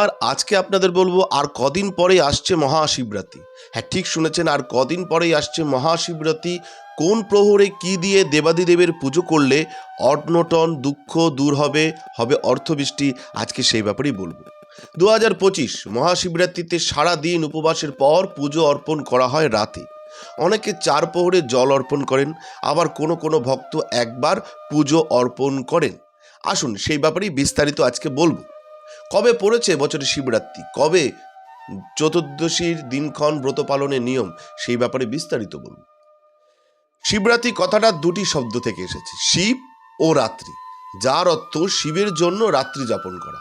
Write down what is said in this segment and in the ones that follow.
আর আজকে আপনাদের বলব, আর কদিন পরেই আসছে মহাশিবরাত্রি। হ্যাঁ ঠিক শুনেছেন, আর কদিন পরেই আসছে মহাশিবরাত্রি। কোন প্রহরে কি দিয়ে দেবাদিদেবের পুজো করলে অটনটন দুঃখ দূর হবে হবে অর্থবৃষ্টি, আজকে সেই ব্যাপারেই বলব। দু হাজার পঁচিশ, মহাশিবরাত্রিতে সারা দিন উপবাসের পর পুজো অর্পণ করা হয় রাতে। অনেকে চার প্রহরে জল অর্পণ করেন, আবার কোনো কোনো ভক্ত একবার পুজো অর্পণ করেন। আসুন, সেই ব্যাপারেই বিস্তারিত আজকে বলব। কবে পড়েছে বছরের শিবরাত্রি? কবে চতুর্দশীর দিনক্ষণ ব্রত পালনের নিয়ম? সেই ব্যাপারে বিস্তারিত বলব শিবরাত্রি কথাটা দুটি শব্দ থেকে এসেছে, শিব ও রাত্রি। যার অর্থ শিবের জন্য রাত্রি যাপন করা।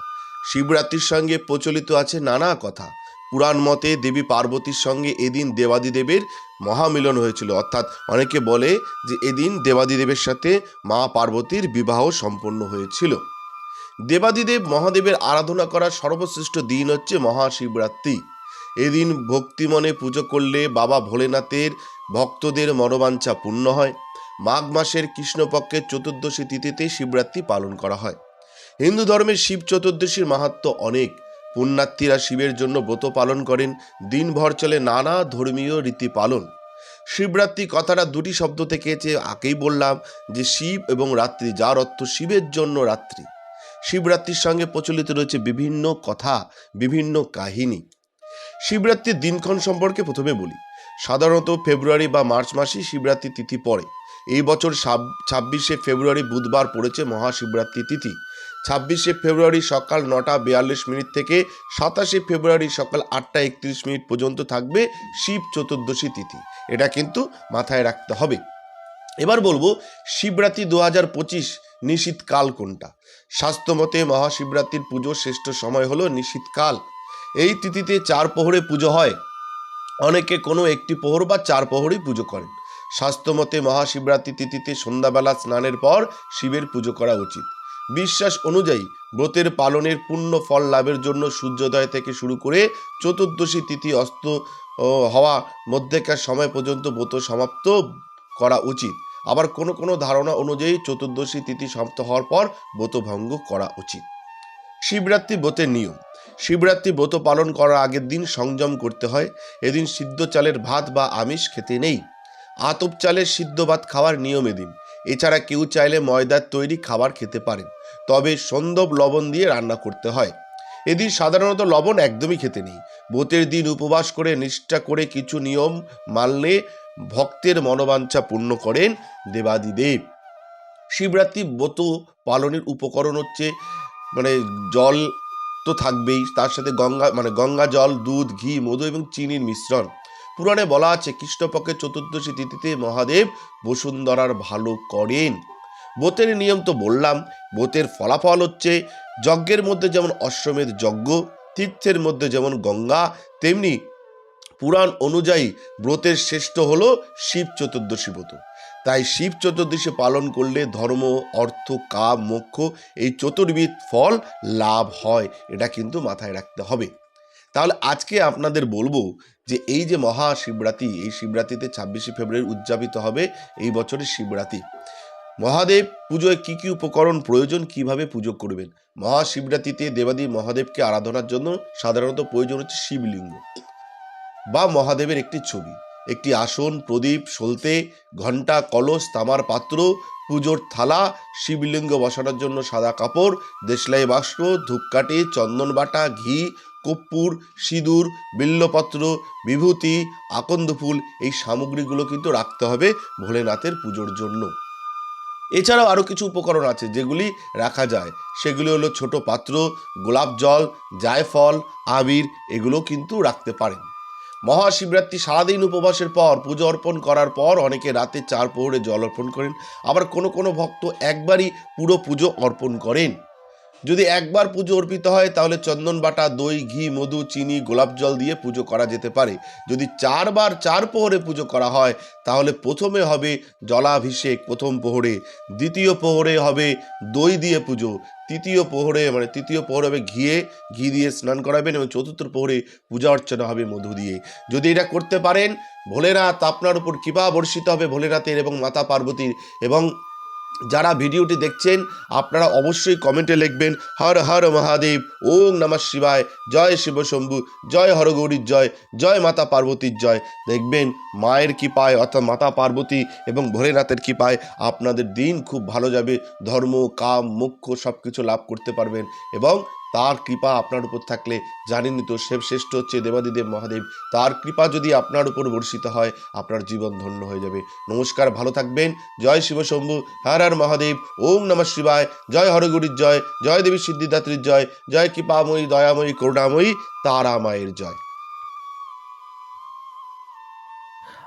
শিবরাত্রির সঙ্গে প্রচলিত আছে নানা কথা। পুরাণ মতে দেবী পার্বতীর সঙ্গে এদিন দেবাদিদেবের মহামিলন হয়েছিল। অর্থাৎ অনেকে বলে যে এদিন দেবাদিদেবের সাথে মা পার্বতীর বিবাহ সম্পন্ন হয়েছিল। দেবাদিদেব মহাদেবের আরাধনা করার সর্বশ্রেষ্ঠ দিন হচ্ছে মহাশিবরাত্রি। এদিন ভক্তিমনে পুজো করলে বাবা ভোলেনাথের ভক্তদের মনোবাঞ্ছা পূর্ণ হয়। মাঘ মাসের কৃষ্ণপক্ষের চতুর্দশী তিথিতে শিবরাত্রি পালন করা হয়। হিন্দু ধর্মের শিব চতুর্দশীর মাহাত্ম অনেক। পুণ্যার্থীরা শিবের জন্য ব্রত পালন করেন। দিনভর চলে নানা ধর্মীয় রীতি পালন। শিবরাত্রি কথাটা দুটি শব্দ থেকে যে আগেই বললাম যে শিব এবং রাত্রি, যার অর্থ শিবের জন্য রাত্রি। শিবরাত্রির সঙ্গে প্রচলিত রয়েছে বিভিন্ন কথা, বিভিন্ন কাহিনী। শিবরাত্রির দিনক্ষণ সম্পর্কে প্রথমে বলি। সাধারণত ফেব্রুয়ারি বা মার্চ মাসেই শিবরাত্রি তিথি পড়ে। এই বছর ছাব্বিশে ফেব্রুয়ারি বুধবার পড়েছে মহাশিবরাত্রি তিথি। ছাব্বিশে ফেব্রুয়ারি সকাল নটা বিয়াল্লিশ মিনিট থেকে সাতাশে ফেব্রুয়ারি সকাল আটটা একত্রিশ মিনিট পর্যন্ত থাকবে শিব চতুর্দশী তিথি। এটা কিন্তু মাথায় রাখতে হবে। এবার বলব, শিবরাত্রি দু হাজার পঁচিশ নিশীতকাল কোনটা? স্বাস্থ্যমতে মহাশিবরাত্রির পুজো শ্রেষ্ঠ সময় হলো নিশীতকাল। এই তিথিতে চার প্রহরে পুজো হয়। অনেকে কোনো একটি প্রহর বা চার প্রহরই পুজো করেন। স্বাস্থ্যমতে মহাশিবরাত্রি তিথিতে সন্ধ্যাবেলা স্নানের পর শিবের পুজো করা উচিত। বিশ্বাস অনুযায়ী ব্রতের পালনের পূর্ণ ফল লাভের জন্য সূর্যোদয় থেকে শুরু করে চতুর্দশী তিথি অস্ত হওয়া মধ্যেকার সময় পর্যন্ত ব্রত সমাপ্ত করা উচিত। আবার কোনো কোনো ধারণা অনুযায়ী চতুর্দশী তিথি সমাপ্ত হওয়ার পর ব্রত ভঙ্গ করা উচিত। শিবরাত্রি ব্রতের নিয়ম। শিবরাত্রি ব্রত পালন করার আগের দিন সংযম করতে হয়। এদিন সিদ্ধ চালের ভাত বা আমিষ খেতে নেই। আতপ চালের সিদ্ধ ভাত খাওয়ার নিয়ম এদিন। এছাড়া কেউ চাইলে ময়দার তৈরি খাবার খেতে পারেন। তবে সন্দব লবণ দিয়ে রান্না করতে হয়। এদিন সাধারণত লবণ একদমই খেতে নেই। ব্রতের দিন উপবাস করে, নিষ্ঠা করে কিছু নিয়ম মানলে ভক্তের মনোবাঞ্ছা পূর্ণ করেন দেবাদিদেব। শিবরাত্রি ব্রত পালনের উপকরণ হচ্ছে মানে জল তো থাকবেই, তার সাথে গঙ্গা মানে গঙ্গা জল, দুধ, ঘি, মধু এবং চিনির মিশ্রণ। পুরাণে বলা আছে কৃষ্ণপক্ষের চতুর্দশী তিথিতে মহাদেব বসুন্ধরার ভালো করেন। বোতের নিয়ম তো বললাম বোতের ফলাফল হচ্ছে যজ্ঞের মধ্যে যেমন অশ্বমেধ যজ্ঞ, তীর্থের মধ্যে যেমন গঙ্গা, তেমনি পুরাণ অনুযায়ী ব্রতের শ্রেষ্ঠ হল শিব চতুর্দশী ব্রত। তাই শিব চতুর্দশী পালন করলে ধর্ম, অর্থ, কাম, মোক্ষ এই চতুর্বিধ ফল লাভ হয়, এটা কিন্তু মাথায় রাখতে হবে। তাহলে আজকে আপনাদের বলব যে এই যে মহা মহাশিবরাত্রি, এই শিবরাত্রিতে ছাব্বিশে ফেব্রুয়ারি উদযাপিত হবে এই বছরের শিবরাত্রি। মহাদেব পুজোয় কি কি উপকরণ প্রয়োজন, কীভাবে পুজো করবেন? মহাশিবরাত্রিতে দেবাদেবী মহাদেবকে আরাধনার জন্য সাধারণত প্রয়োজন হচ্ছে শিবলিঙ্গ। বা মহাদেবের একটি ছবি। একটি আসন, প্রদীপ, সলতে, ঘণ্টা, কলস, তামার পাত্র, পুজোর থালা, শিবলিঙ্গ বসানোর জন্য সাদা কাপড়, দেশলাই বাস্ক ধূপকাঠি, চন্দন বাটা, ঘি কপ্পুর সিঁদুর, বিল্লপত্র, বিভূতি, আকন্দ ফুল এই সামগ্রীগুলো কিন্তু রাখতে হবে ভোলেনাথের পুজোর জন্য। এছাড়াও আরও কিছু উপকরণ আছে যেগুলি রাখা যায়। সেগুলি হলো ছোট পাত্র, গোলাপ জল, জায়ফল, আবির, এগুলো কিন্তু রাখতে পারেন। মহাশিবরাত্রি সারাদিন উপবাসের পর পুজো অর্পণ করার পর অনেকে রাতে চার প্রহরে জল অর্পণ করেন। আবার কোনো কোনো ভক্ত একবারই পুরো পুজো অর্পণ করেন। যদি একবার পুজো অর্পিত হয়, তাহলে চন্দন বাটা, দই, ঘি, মধু, চিনি, গোলাপ জল দিয়ে পুজো করা যেতে পারে। যদি চারবার চার প্রহরে পুজো করা হয়, তাহলে প্রথমে হবে জলাভিষেক, প্রথম প্রহরে দ্বিতীয় প্রহরে হবে দই দিয়ে পুজো। তৃতীয় প্রহরে মানে তৃতীয় প্রহরে হবে ঘিয়ে, ঘি দিয়ে স্নান করাবেন এবং চতুর্থ প্রহরে পূজা অর্চনা হবে মধু দিয়ে। যদি এটা করতে পারেন, ভোলেনাথ আপনার উপর কৃপা বর্ষিত হবে ভোলেনাথের এবং মাতা পার্বতীর এবং যারা ভিডিওটি দেখছেন, আপনারা অবশ্যই কমেন্টে লিখবেন, হর হর মহাদেব ওম নমঃ শিবায়, জয় শিব শম্ভু, জয় হরগৌরীর জয় জয় মাতা পার্বতীর জয়। দেখবেন, মায়ের কৃপায়, অর্থাৎ মাতা পার্বতী এবং ভোলেনাথের কৃপায় আপনাদের দিন খুব ভালো যাবে, ধর্ম, কাম মুখ্য সব কিছু লাভ করতে পারবেন এবং তার কৃপা আপনার উপর থাকলে, জানেনই তো সে শ্রেষ্ঠ হচ্ছে দেবাদিদেব মহাদেব। তার কৃপা যদি আপনার উপর বর্ষিত হয়, আপনার জীবন ধন্য হয়ে যাবে। নমস্কার, ভালো থাকবেন। জয় শিব শম্ভু। হর হর মহাদেব। ওম নমঃ শিবায়। জয় হরগুরির জয়। জয় দেবী সিদ্ধিদাত্রীর জয়। জয় কৃপাময়ী, দয়াময়ী, করুণাময়ী তারা মায়ের জয়।